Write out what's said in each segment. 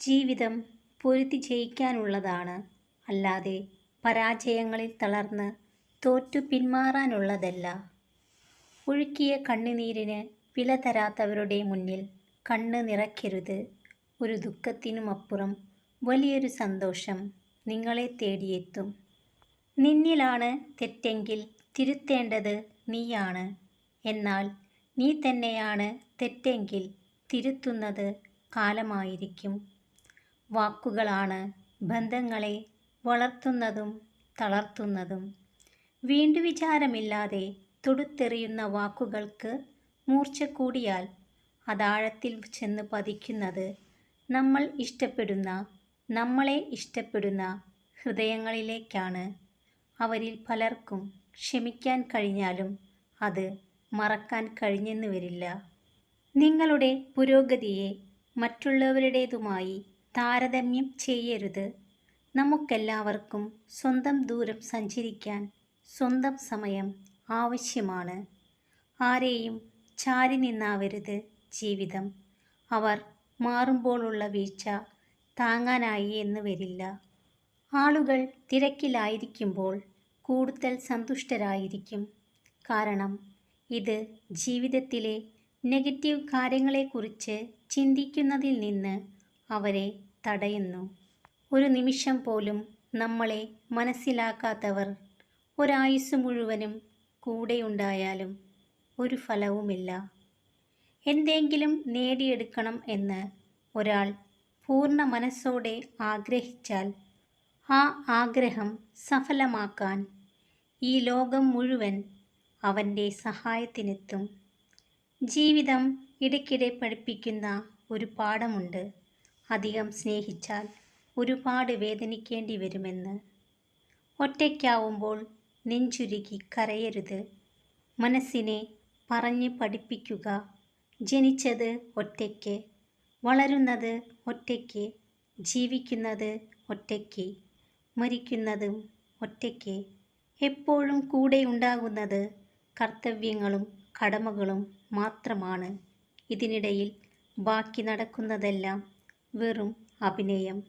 ജീവിതം പൊരുതി ജയിക്കാനുള്ളതാണ്. അല്ലാതെ പരാജയങ്ങളിൽ തളർന്ന് തോറ്റു പിന്മാറാനുള്ളതല്ല. ഒഴുക്കിയ കണ്ണുനീരിന് വില തരാത്തവരുടെ മുന്നിൽ കണ്ണ് നിറയ്ക്കരുത്. ഒരു ദുഃഖത്തിനുമപ്പുറം വലിയൊരു സന്തോഷം നിങ്ങളെ തേടിയെത്തും. നിന്നിലാണ് തെറ്റെങ്കിൽ തിരുത്തേണ്ടത് നീയാണ്. എന്നാൽ നീ തന്നെയാണ് തെറ്റെങ്കിൽ തിരുത്തുന്നത് കാലമായിരിക്കും. വാക്കുകളാണ് ബന്ധങ്ങളെ വളർത്തുന്നതും തളർത്തുന്നതും. വീണ്ടു വിചാരമില്ലാതെ തൊടുത്തെറിയുന്ന വാക്കുകൾക്ക് മൂർച്ച കൂടിയാൽ അതാഴത്തിൽ ചെന്ന് പതിക്കുന്നത് നമ്മൾ ഇഷ്ടപ്പെടുന്ന നമ്മളെ ഇഷ്ടപ്പെടുന്ന ഹൃദയങ്ങളിലേക്കാണ്. അവരിൽ പലർക്കും ക്ഷമിക്കാൻ കഴിഞ്ഞാലും അത് മറക്കാൻ കഴിഞ്ഞെന്ന് വരില്ല. നിങ്ങളുടെ പുരോഗതിയെ മറ്റുള്ളവരുടേതുമായി താരതമ്യം ചെയ്യരുത്. നമുക്കെല്ലാവർക്കും സ്വന്തം ദൂരം സഞ്ചരിക്കാൻ സ്വന്തം സമയം ആവശ്യമാണ്. ആരെയും ചാരി നിന്നാവരുത് ജീവിതം. അവർ മാറുമ്പോഴുള്ള വീഴ്ച താങ്ങാനായി എന്ന് വരില്ല. ആളുകൾ തിരക്കിലായിരിക്കുമ്പോൾ കൂടുതൽ സന്തുഷ്ടരായിരിക്കും. കാരണം ഇത് ജീവിതത്തിലെ നെഗറ്റീവ് കാര്യങ്ങളെക്കുറിച്ച് ചിന്തിക്കുന്നതിൽ നിന്ന് അവരെ തടയുന്നു. ഒരു നിമിഷം പോലും നമ്മളെ മനസ്സിലാക്കാത്തവർ ഒരായുസ് മുഴുവനും കൂടെയുണ്ടായാലും ഒരു ഫലവുമില്ല. എന്തെങ്കിലും നേടിയെടുക്കണം എന്ന് ഒരാൾ പൂർണ മനസ്സോടെ ആഗ്രഹിച്ചാൽ ആ ആഗ്രഹം സഫലമാക്കാൻ ഈ ലോകം മുഴുവൻ അവന്റെ സഹായത്തിനെത്തും. ജീവിതം ഇടയ്ക്കിടെ പഠിപ്പിക്കുന്ന ഒരു പാഠമുണ്ട്. അധികം സ്നേഹിച്ചാൽ ഒരുപാട് വേദനിക്കേണ്ടി വരുമെന്ന്. ഒറ്റയ്ക്കാവുമ്പോൾ നെഞ്ചുരുകി കരയരുത്. മനസ്സിനെ പറഞ്ഞ് പഠിപ്പിക്കുക. ജനിച്ചത് ഒറ്റയ്ക്ക്. വളരുന്നത് ഒറ്റയ്ക്ക്. ജീവിക്കുന്നത് ഒറ്റയ്ക്ക്. മരിക്കുന്നതും ഒറ്റയ്ക്ക്. എപ്പോഴും കൂടെയുണ്ടാകുന്നത് കർത്തവ്യങ്ങളും കടമകളും മാത്രമാണ്. ഇതിനിടയിൽ ബാക്കി നടക്കുന്നതെല്ലാം വെറും അഭിനയം.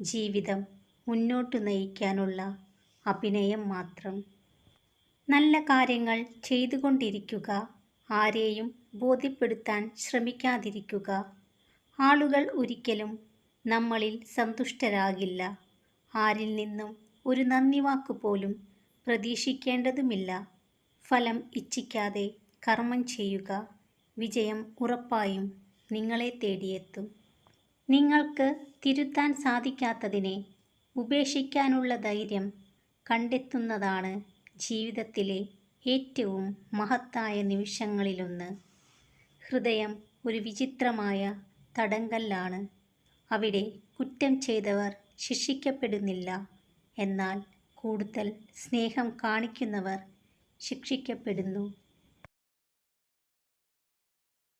ജീവിതം മുന്നോട്ട് നയിക്കാനുള്ള അഭിനയം മാത്രം. നല്ല കാര്യങ്ങൾ ചെയ്തുകൊണ്ടിരിക്കുക ആരെയും ബോധ്യപ്പെടുത്താൻ ശ്രമിക്കാതിരിക്കുക. ആളുകൾ ഒരിക്കലും നമ്മളിൽ സന്തുഷ്ടരാകില്ല. ആരിൽ നിന്നും ഒരു നന്ദി വാക്ക് പോലും പ്രതീക്ഷിക്കേണ്ടതുമില്ല. ഫലം ഇച്ഛിക്കാതെ കർമ്മം ചെയ്യുക വിജയം ഉറപ്പായും നിങ്ങളെ തേടിയെത്തും. നിങ്ങൾക്ക് തിരുത്താൻ സാധിക്കാത്തതിനെ ഉപേക്ഷിക്കാനുള്ള ധൈര്യം കണ്ടെത്തുന്നതാണ് ജീവിതത്തിലെ ഏറ്റവും മഹത്തായ നിമിഷങ്ങളിലൊന്ന്. ഹൃദയം ഒരു വിചിത്രമായ തടങ്കല്ലാണ്. അവിടെ കുറ്റം ചെയ്തവർ ശിക്ഷിക്കപ്പെടുന്നില്ല. എന്നാൽ കൂടുതൽ സ്നേഹം കാണിക്കുന്നവർ ശിക്ഷിക്കപ്പെടുന്നു.